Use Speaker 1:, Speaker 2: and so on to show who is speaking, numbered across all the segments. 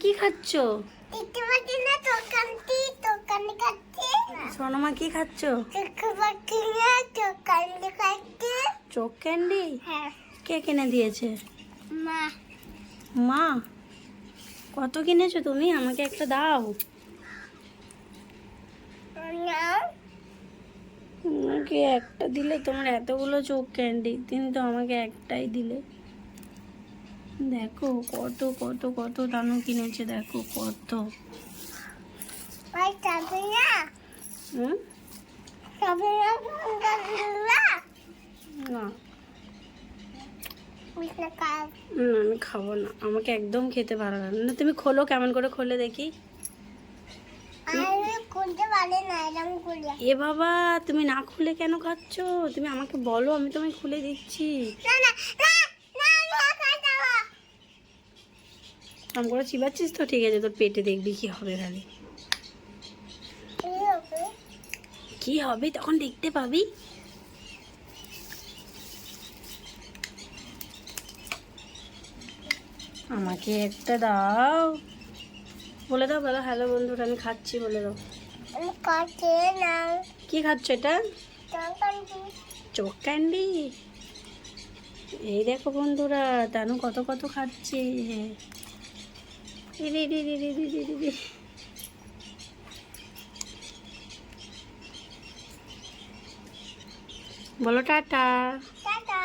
Speaker 1: কি খাচ্ছ? সোনামা কি খাচ্ছ? চোখ ক্যান্ডি?
Speaker 2: হ্যাঁ।
Speaker 1: কে কিনে দিয়েছে?
Speaker 2: মা।
Speaker 1: মা কত কিনেছো তুমি? আমাকে একটা দাও। আমাকে একটা দিলে তোমার এতগুলো চোখ ক্যান্ডি। কিন্তু আমাকে একটাই দিলে। দেখো কত কত কত দানু কিনেছে দেখো কত। আমি খাব না। আমাকে একদম খেতে ভালো লাগে না। তুমি খোলো কেমন করে খোলে দেখি। এ বাবা তুমি না খুলে কেন খাচ্ছ? তুমি আমাকে বলো আমি তোমায় খুলে দিচ্ছি।
Speaker 2: না না আমি একা যাব
Speaker 1: আম করে চিবাচ্ছিস তো, ঠিক আছে, তোর পেটে দেখবি কি হবে তাহলে
Speaker 2: কি হবে
Speaker 1: তখন দেখতে পাবি। আমাকে একটা দাও। বলে দাও, বলো, হ্যালো বন্ধুরা, আমি খাচ্ছি, বলে দাও। কি খাচ্ছ এটা? চোখ ক্যান্ডি এই দেখো বন্ধুরা, তানু কত কত খাচ্ছে। বলো টাটা।
Speaker 2: টাটা।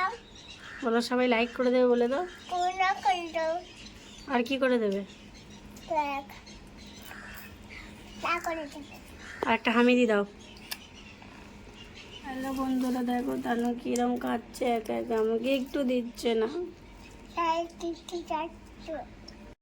Speaker 1: বলো সবাই লাইক করে দেবে বলে দাও।
Speaker 2: পুরো করে দাও।
Speaker 1: আর কি করে দেবে? আর একটা হামিদি দাও। হ্যালো বন্ধুরা দেখো তানু কিরম খাচ্ছে একা একা আমাকে একটু দিচ্ছে না।